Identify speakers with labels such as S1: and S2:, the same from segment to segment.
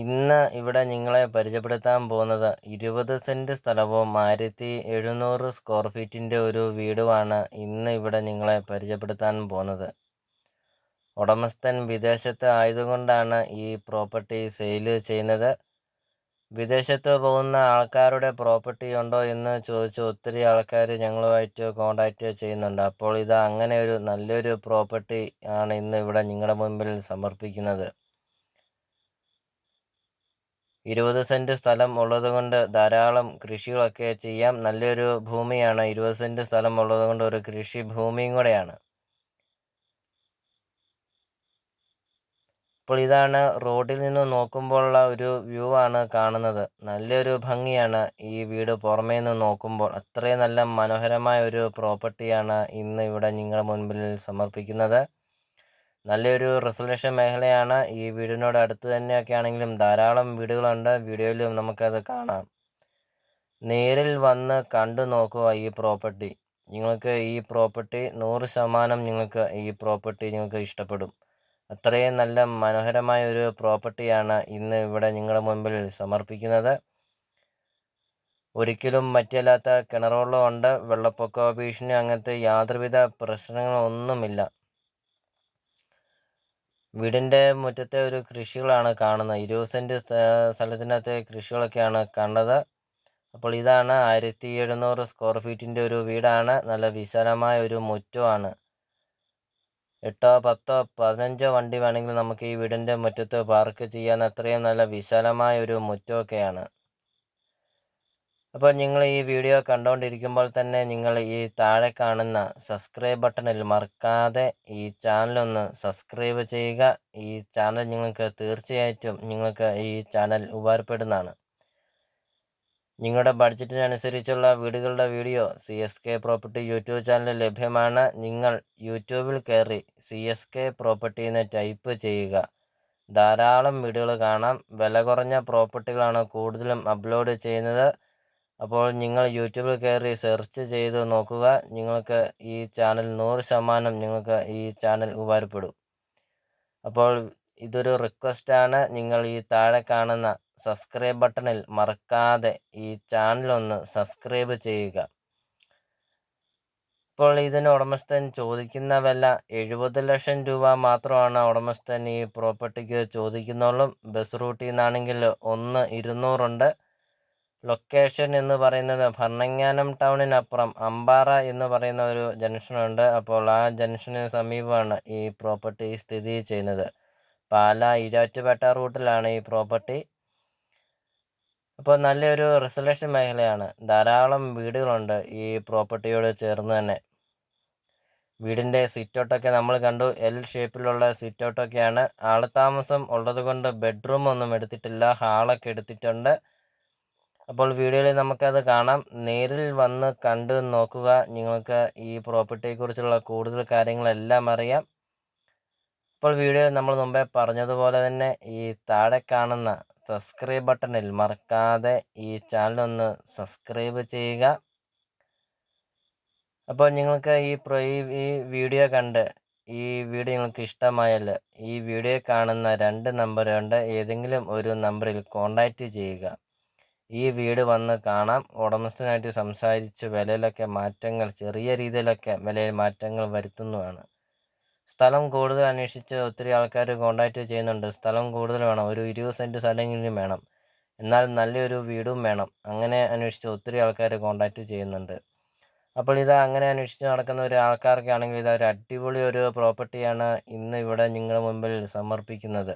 S1: ഇന്ന് ഇവിടെ നിങ്ങളെ പരിചയപ്പെടുത്താൻ പോകുന്നത് ഇരുപത് സെന്റ് സ്ഥലവും ആയിരത്തി എഴുന്നൂറ് സ്ക്വയർ ഫീറ്റിന്റെ ഒരു വീടുമാണ് ഇന്ന് ഇവിടെ നിങ്ങളെ പരിചയപ്പെടുത്താൻ പോകുന്നത്. ഉടമസ്ഥൻ വിദേശത്ത് ആയതുകൊണ്ടാണ് ഈ പ്രോപ്പർട്ടി സെയിൽ ചെയ്യുന്നത്. വിദേശത്ത് പോകുന്ന ആൾക്കാരുടെ പ്രോപ്പർട്ടി ഉണ്ടോ എന്ന് ചോദിച്ച് ഒത്തിരി ആൾക്കാർ ഞങ്ങളുമായിട്ട് കോണ്ടാക്റ്റ് ചെയ്യുന്നുണ്ട്. അപ്പോൾ ഇത് അങ്ങനെ ഒരു നല്ലൊരു പ്രോപ്പർട്ടി ആണ് ഇന്ന് ഇവിടെ നിങ്ങളുടെ മുമ്പിൽ സമർപ്പിക്കുന്നത്. ഇരുപത് സെന്റ് സ്ഥലം ഉള്ളതുകൊണ്ട് ധാരാളം കൃഷികളൊക്കെ ചെയ്യാം. നല്ലൊരു ഭൂമിയാണ്. ഇരുപത് സെന്റ് സ്ഥലം ഉള്ളതുകൊണ്ട് ഒരു കൃഷി ഭൂമിയും കൂടെയാണ്. അപ്പോൾ ഇതാണ് റോഡിൽ നിന്ന് നോക്കുമ്പോഴുള്ള ഒരു വ്യൂ ആണ് കാണുന്നത്. നല്ലൊരു ഭംഗിയാണ് ഈ വീട് പുറമേ നിന്ന് നോക്കുമ്പോൾ. അത്രയും നല്ല മനോഹരമായ ഒരു പ്രോപ്പർട്ടിയാണ് ഇന്ന് ഇവിടെ നിങ്ങളുടെ മുൻപിൽ സമർപ്പിക്കുന്നത്. നല്ലൊരു റെസൊല്യൂഷൻ മേഖലയാണ് ഈ വീടിനോട് അടുത്ത് തന്നെയൊക്കെ ആണെങ്കിലും ധാരാളം വീടുകളുണ്ട്. വീഡിയോയിലും നമുക്കത് കാണാം. നേരിൽ വന്ന് കണ്ടു നോക്കുക ഈ പ്രോപ്പർട്ടി നിങ്ങൾക്ക് ഈ പ്രോപ്പർട്ടി നൂറ് ശതമാനം നിങ്ങൾക്ക് ഈ പ്രോപ്പർട്ടി നിങ്ങൾക്ക് ഇഷ്ടപ്പെടും. അത്രയും നല്ല മനോഹരമായ ഒരു പ്രോപ്പർട്ടിയാണ് ഇന്ന് ഇവിടെ നിങ്ങളുടെ മുമ്പിൽ സമർപ്പിക്കുന്നത്. ഒരിക്കലും മറ്റല്ലാത്ത കിണറുകളും ഉണ്ട്. വെള്ളപ്പൊക്ക ഭീഷണി അങ്ങനത്തെ യാതൊരുവിധ പ്രശ്നങ്ങളൊന്നുമില്ല. വീടിന്റെ മുറ്റത്തെ ഒരു കൃഷികളാണ് കാണുന്നത്. ഇരുപത് സെന്റ് സ്ഥലത്തിനകത്തെ കൃഷികളൊക്കെയാണ് കണ്ടത്. അപ്പോൾ ഇതാണ് ആയിരത്തി എഴുന്നൂറ് സ്ക്വയർ ഫീറ്റിന്റെ ഒരു വീടാണ്. നല്ല വിശാലമായ ഒരു മുറ്റമാണ്. എട്ടോ പത്തോ പതിനഞ്ചോ വണ്ടി വേണമെങ്കിൽ നമുക്ക് ഈ വീടിന്റെ മുറ്റത്ത് പാർക്ക് ചെയ്യാൻ അത്രയും നല്ല വിശാലമായ ഒരു മുറ്റമൊക്കെയാണ്. അപ്പോൾ നിങ്ങൾ ഈ വീഡിയോ കണ്ടുകൊണ്ടിരിക്കുമ്പോൾ തന്നെ നിങ്ങൾ ഈ താഴെ കാണുന്ന സബ്സ്ക്രൈബ് ബട്ടണിൽ മറക്കാതെ ഈ ചാനലൊന്ന് സബ്സ്ക്രൈബ് ചെയ്യുക. ഈ ചാനൽ നിങ്ങൾക്ക് തീർച്ചയായിട്ടും നിങ്ങൾക്ക് ഈ ചാനൽ ഉപകാരപ്പെടുന്നതാണ്. നിങ്ങളുടെ ബഡ്ജറ്റിനനുസരിച്ചുള്ള വീടുകളുടെ video C S K property YouTube ചാനലിൽ ലഭ്യമാണ്. നിങ്ങൾ യൂട്യൂബിൽ കയറി സി എസ് കെ പ്രോപ്പർട്ടി എന്ന് ടൈപ്പ് ചെയ്യുക. ധാരാളം വീടുകൾ കാണാം. വില കുറഞ്ഞ പ്രോപ്പർട്ടികളാണ് കൂടുതലും അപ്ലോഡ് ചെയ്യുന്നത്. അപ്പോൾ നിങ്ങൾ യൂട്യൂബിൽ കയറി സെർച്ച് ചെയ്ത് നോക്കുക. നിങ്ങൾക്ക് ഈ ചാനൽ നൂറ് ശതമാനം നിങ്ങൾക്ക് ഈ ചാനൽ ഉപകാരപ്പെടും. അപ്പോൾ ഇതൊരു റിക്വസ്റ്റാണ് നിങ്ങൾ ഈ താഴെ കാണുന്ന സബ്സ്ക്രൈബ് ബട്ടണിൽ മറക്കാതെ ഈ ചാനൽ ഒന്ന് സബ്സ്ക്രൈബ് ചെയ്യുക. ഇപ്പോൾ ഇതിന് ഉടമസ്ഥൻ ചോദിക്കുന്ന വില എഴുപത് ലക്ഷം രൂപ മാത്രമാണ് ഉടമസ്ഥൻ ഈ പ്രോപ്പർട്ടിക്ക് ചോദിക്കുന്നുള്ളൂ. ബസ് റൂട്ടിൽ നിന്നാണെങ്കിൽ ഒന്ന് ഇരുന്നൂറുണ്ട് ലൊക്കേഷൻ എന്ന് പറയുന്നത് ഭരണങ്ങാനം ടൗണിനപ്പുറം അമ്പാറ എന്ന് പറയുന്ന ഒരു ജംഗ്ഷനുണ്ട് അപ്പോൾ ആ ജംഗ്ഷന് സമീപമാണ് ഈ പ്രോപ്പർട്ടി സ്ഥിതി ചെയ്യുന്നത്. പാല ഇരാറ്റുപേട്ട റൂട്ടിലാണ് ഈ പ്രോപ്പർട്ടി അപ്പോൾ നല്ലൊരു റിസർവേഷൻ മേഖലയാണ്. ധാരാളം വീടുകളുണ്ട് ഈ പ്രോപ്പർട്ടിയോട് ചേർന്ന് തന്നെ. വീടിന്റെ സിറ്റൗട്ടൊക്കെ നമ്മൾ കണ്ടു. എൽ ഷേപ്പിലുള്ള സിറ്റൗട്ടൊക്കെയാണ് ആളത്താമസം ഉള്ളത് കൊണ്ട് ബെഡ്റൂം ഒന്നും എടുത്തിട്ടില്ല. ഹാളൊക്കെ എടുത്തിട്ടുണ്ട്. അപ്പോൾ വീഡിയോയിൽ നമുക്കത് കാണാം. നേരിൽ വന്ന് കണ്ട് നോക്കുക. നിങ്ങൾക്ക് ഈ പ്രോപ്പർട്ടിയെക്കുറിച്ചുള്ള കൂടുതൽ കാര്യങ്ങളെല്ലാം അറിയാം. അപ്പോൾ വീഡിയോ നമ്മൾ മുമ്പേ പറഞ്ഞതുപോലെ തന്നെ ഈ താഴെ കാണുന്ന സബ്സ്ക്രൈബ് ബട്ടണിൽ മറക്കാതെ ഈ ചാനൽ ഒന്ന് സബ്സ്ക്രൈബ് ചെയ്യുക. അപ്പോൾ നിങ്ങൾക്ക് ഈ ഈ വീഡിയോ കണ്ട് ഈ വീഡിയോ നിങ്ങൾക്ക് ഇഷ്ടമായാൽ ഈ വീഡിയോ കാണുന്ന രണ്ട് നമ്പറുകൊണ്ട് ഏതെങ്കിലും ഒരു നമ്പറിൽ കോൺടാക്റ്റ് ചെയ്യുക. ഈ വീട് വന്ന് കാണാം. ഉടമസ്ഥനായിട്ട് സംസാരിച്ച് വിലയിലൊക്കെ മാറ്റങ്ങൾ ചെറിയ രീതിയിലൊക്കെ വിലയിൽ മാറ്റങ്ങൾ വരുത്തുന്നതാണ്. സ്ഥലം കൂടുതൽ അന്വേഷിച്ച് ഒത്തിരി ആൾക്കാർ കോണ്ടാക്റ്റ് ചെയ്യുന്നുണ്ട്. സ്ഥലം കൂടുതൽ വേണം. ഒരു ഇരുപത് സെന്റ് സ്ഥലമെങ്കിലും വേണം. എന്നാൽ നല്ലൊരു വീടും വേണം. അങ്ങനെ അന്വേഷിച്ച് ഒത്തിരി ആൾക്കാർ കോണ്ടാക്റ്റ് ചെയ്യുന്നുണ്ട്. അപ്പോൾ ഇത് അങ്ങനെ അന്വേഷിച്ച് നടക്കുന്ന ഒരു ആൾക്കാർക്കാണെങ്കിൽ ഇത് ഒരു അടിപൊളി ഒരു പ്രോപ്പർട്ടിയാണ് ഇന്ന് ഇവിടെ നിങ്ങളുടെ മുമ്പിൽ സമർപ്പിക്കുന്നത്.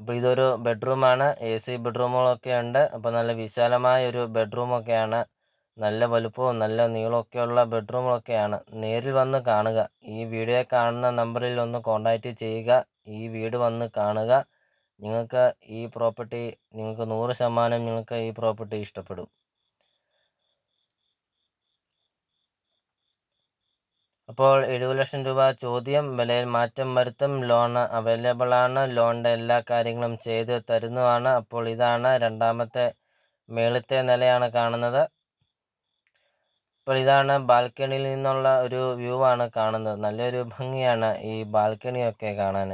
S1: അപ്പോൾ ഇതൊരു ബെഡ്റൂമാണ് എ സി ബെഡ്റൂമുകളൊക്കെ ഉണ്ട്. അപ്പോൾ നല്ല വിശാലമായ ഒരു ബെഡ്റൂമൊക്കെയാണ്. നല്ല വലുപ്പവും നല്ല നീളമൊക്കെയുള്ള ബെഡ്റൂമുകളൊക്കെയാണ്. നേരിൽ വന്ന് കാണുക. ഈ വീഡിയോ കാണുന്ന നമ്പറിൽ ഒന്ന് കോൺടാക്റ്റ് ചെയ്യുക. ഈ വീട് വന്ന് കാണുക. നിങ്ങൾക്ക് ഈ പ്രോപ്പർട്ടി നിങ്ങൾക്ക് നൂറ് ശതമാനം നിങ്ങൾക്ക് ഈ പ്രോപ്പർട്ടി ഇഷ്ടപ്പെടും. അപ്പോൾ എഴുപത് ലക്ഷം രൂപ ചോദ്യം വിലയിൽ മാറ്റം വരുത്തും ലോൺ അവൈലബിൾ ആണ് ലോണിന്റെ എല്ലാ കാര്യങ്ങളും ചെയ്ത് തരുന്നതാണ്. അപ്പോൾ ഇതാണ് രണ്ടാമത്തെ മേളത്തെ നിലയാണ് കാണുന്നത്. അപ്പോൾ ഇതാണ് ബാൽക്കണിയിൽ നിന്നുള്ള ഒരു വ്യൂ ആണ് കാണുന്നത്. നല്ലൊരു ഭംഗിയാണ് ഈ ബാൽക്കണിയൊക്കെ കാണാൻ.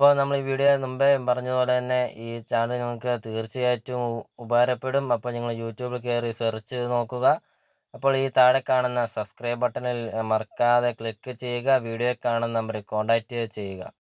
S1: അപ്പോൾ നമ്മൾ ഈ വീഡിയോ മുമ്പേ പറഞ്ഞതുപോലെ തന്നെ ഈ ചാനൽ നിങ്ങൾക്ക് തീർച്ചയായിട്ടും ഉപകാരപ്പെടും. അപ്പോൾ നിങ്ങൾ യൂട്യൂബിൽ കയറി സെർച്ച് നോക്കുക. അപ്പോൾ ഈ താഴെ കാണുന്ന സബ്സ്ക്രൈബ് ബട്ടണിൽ മറക്കാതെ ക്ലിക്ക് ചെയ്യുക. വീഡിയോ കാണുന്ന നമ്പറിൽ കോൺടാക്റ്റ് ചെയ്യുക.